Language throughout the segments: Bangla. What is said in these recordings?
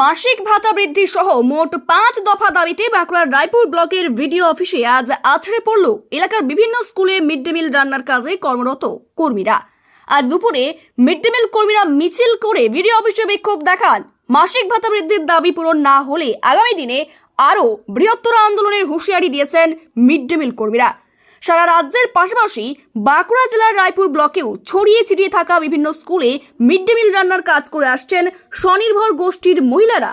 মাসিক ভাতা বৃদ্ধি সহ মোট পাঁচ দফা দাবিতে বাঁকুড়ার রায়পুর ব্লকের ভিডিও অফিসে আজ আছড়ে পড়ল এলাকার বিভিন্ন স্কুলে মিড ডে মিল রান্নার কাজে কর্মরত কর্মীরা। আজ দুপুরে মিড ডে মিল কর্মীরা মিছিল করে ভিডিও অফিসে বিক্ষোভ দেখান। মাসিক ভাতা বৃদ্ধির দাবি পূরণ না হলে আগামী দিনে আরও বৃহত্তর আন্দোলনের হুঁশিয়ারি দিয়েছেন মিড ডে মিল কর্মীরা। সারা রাজ্যের পাশাপাশি বাঁকুড়া জেলার রায়পুর ব্লকেও ছড়িয়ে ছিটিয়ে থাকা বিভিন্ন স্কুলে মিড ডে মিল রান্নার কাজ করে আসছেন স্বনির্ভর গোষ্ঠীর মহিলারা।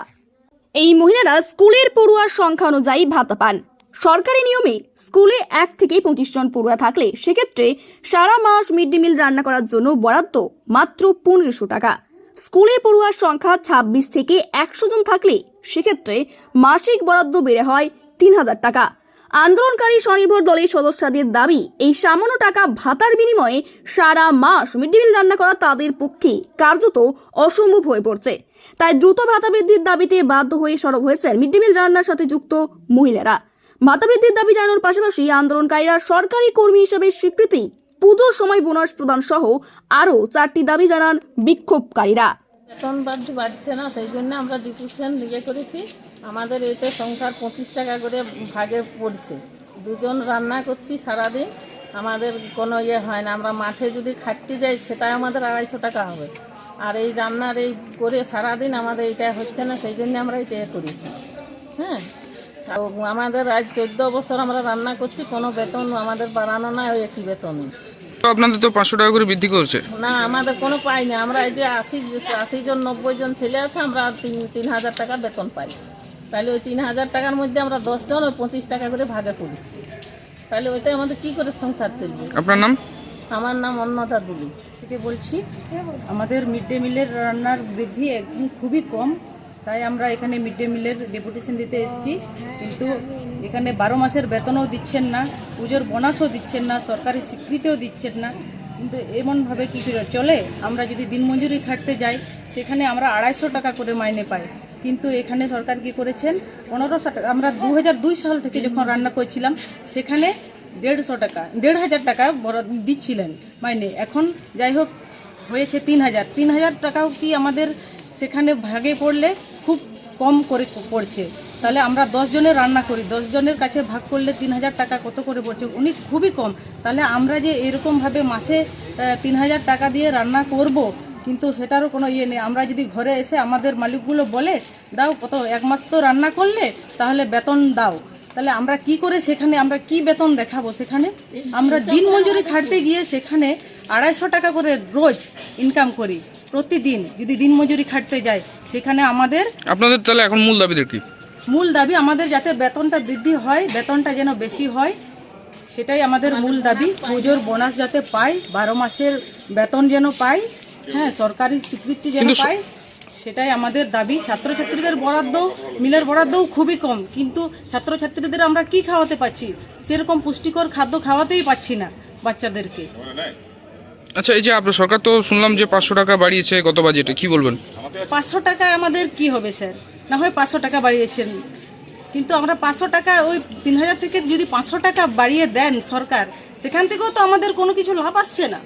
এই মহিলারা স্কুলের পড়ুয়ার সংখ্যা অনুযায়ী ভাতা পান। সরকারি নিয়মে স্কুলে এক থেকে পঁচিশ জন পড়ুয়া থাকলে সেক্ষেত্রে সারা মাস মিড ডে মিল রান্না করার জন্য বরাদ্দ মাত্র পনেরোশো টাকা। স্কুলে পড়ুয়ার সংখ্যা ছাব্বিশ থেকে একশো জন থাকলে সেক্ষেত্রে মাসিক বরাদ্দ বেড়ে হয় তিন হাজার টাকা। আন্দোলনকারী স্বনির্ভর দলের সদস্যদের দাবি, এই সামান্য টাকা ভাতার বিনিময়ে সারা মাস মিড ডে মিল রান্না করা তাদের পক্ষে কার্যত অসম্ভব হয়ে পড়ছে। তাই দ্রুত ভাতা বৃদ্ধির দাবিতে বাধ্য হয়ে সরব হয়েছেন মিড ডে মিল রান্নার সাথে যুক্ত মহিলারা। ভাতা বৃদ্ধির দাবি জানানোর পাশাপাশি আন্দোলনকারীরা সরকারি কর্মী হিসেবে স্বীকৃতি, পুজোর সময় বোনাস প্রদান সহ আরও চারটি দাবি জানান বিক্ষোভকারীরা। বাড়ছে না, সেই জন্য আমরা ডিপুশন ইয়ে করেছি। আমাদের এতে সংসার পঁচিশ টাকা করে ভাগে পড়ছে। দুজন রান্না করছি সারাদিন আমাদের কোনো ইয়ে হয় না। আমরা মাঠে যদি খাটতে যাই সেটাই আমাদের আড়াইশো টাকা হবে। আর এই রান্নার এই করে সারাদিন আমাদের এটা হচ্ছে না সেই জন্য আমরা এটা ইয়ে করেছি। হ্যাঁ? আমাদের আজ চোদ্দ বছর আমরা রান্না করছি কোনো বেতন আমাদের বাড়ানো না ওই একই বেতনই তো আপনাদের তো পাঁচশো টাকা করে বৃদ্ধি করছে। না আমাদের কোনো পাই না। আমরা এই যে আশি আশি জন নব্বই জন ছেলে আছে আমরা তিন তিন হাজার টাকা বেতন পাই। তাহলে ওই তিন হাজার টাকার মধ্যে আমরা দশ জন ওই পঁচিশ টাকা করে ভাগে পড়েছি তাহলে ওইটাই আমাদের কি করে সংসার চলবে? আপনার নাম? আমার নাম অন্নদা দুলি। থেকে বলছি আমাদের মিড ডে মিলের রান্নার বৃদ্ধি একদম খুবই কম তাই আমরা এখানে মিড ডে মিলের ডেপুটেশন দিতে এসেছি। কিন্তু এখানে বারো মাসের বেতনও দিচ্ছেন না পুজোর বোনাসও দিচ্ছেন না সরকারি স্বীকৃতিও দিচ্ছেন না। কিন্তু এমনভাবে কী করে চলে? আমরা যদি দিনমজুরি খাটতে যাই সেখানে আমরা আড়াইশো টাকা করে মাইনে পাই। কিন্তু এখানে সরকার কি করেছেন? পনেরোশো টাকা আমরা দু হাজার দুই সাল থেকে যখন রান্না করেছিলাম, সেখানে দেড়শো টাকা দেড় হাজার টাকা দিচ্ছিলেন। মাইনে এখন যাই হোক, হয়েছে তিন হাজার তিন হাজার টাকাও কি আমাদের সেখানে ভাগে পড়লে খুব কম করে পড়ছে? তাহলে আমরা জনের রান্না করি জনের কাছে ভাগ করলে তিন হাজার টাকা কত করে পড়ছে? উনি খুবই কম। তাহলে আমরা যে এরকমভাবে মাসে তিন হাজার টাকা দিয়ে রান্না করব কিন্তু সেটারও কোনো ইয়ে নেই। আমরা যদি ঘরে এসে আমাদের মালিকগুলো বলে দাও কত এক মাস তো রান্না করলে তাহলে বেতন দাও। তাহলে আমরা কি করে সেখানে আমরা কি বেতন দেখাবো সেখানে? আমরা দিন মজুরি খাটতে গিয়ে সেখানে আড়াইশো টাকা করে রোজ ইনকাম করি প্রতিদিন। যদি দিন মজুরি খাটতে যাই সেখানে আমাদের আপনাদের তাহলে এখন মূল দাবি কি? মূল দাবি আমাদের যাতে বেতনটা বৃদ্ধি হয় বেতনটা যেন বেশি হয় সেটাই আমাদের মূল দাবি। পুজোর বোনাস যাতে পাই বারো মাসের বেতন যেন পাই হ্যাঁ সরকারি স্বীকৃতি যেন পাই সেটাই আমাদের দাবি। ছাত্রছাত্রীদের বরাদ্দ মিলের বরাদ্দও খুবই কম। কিন্তু ছাত্রছাত্রীদের আমরা কি খাওয়াতে পাচ্ছি সেরকম পুষ্টিকর খাদ্য খাওয়াতেই পাচ্ছি না বাচ্চাদেরকে। আচ্ছা এই যে আপনার সরকার তো শুনলাম যে পাঁচশো টাকা বাড়িয়েছে গত বাজেটে কি বলবেন? পাঁচশো টাকা আমাদের কি হবে স্যার? না হয় পাঁচশো টাকা বাড়িয়েছেন। কিন্তু আমরা পাঁচশো টাকা ওই তিন হাজার থেকে যদি পাঁচশো টাকা বাড়িয়ে দেন সরকার সেখান থেকেও তো আমাদের কোনো কিছু লাভ আসছে না।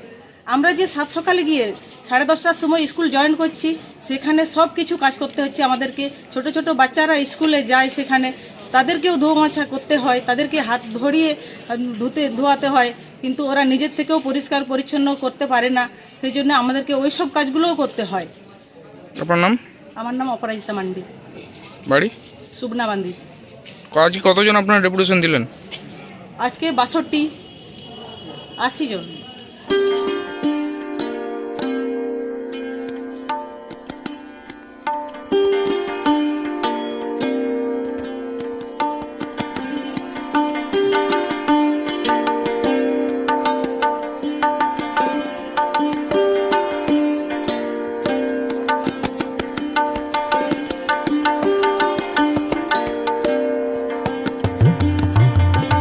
আমরা যে সাত সকালে গিয়ে সাড়ে দশটার সময় স্কুল জয়েন করছি। সেখানে সব কিছু কাজ করতে হচ্ছে আমাদেরকে। ছোট ছোট বাচ্চারা স্কুলে যায় সেখানে। তাদেরকেও ধোয়া মোছা করতে হয় তাদেরকে হাত ধরিয়ে ধুতে ধোয়াতে হয়। কিন্তু ওরা নিজের থেকেও পরিষ্কার পরিচ্ছন্ন করতে পারে না। সেই জন্য আমাদেরকে ওই সব কাজগুলোও করতে হয়। আপনার নাম? আমার নাম অপরাজিতা মান্ডি। বাড়ি? সুবনা মান্ডি। আজকে কতজন আপনার রেপুটেশন দিলেন? আজকে বাষট্টি। আশি জন।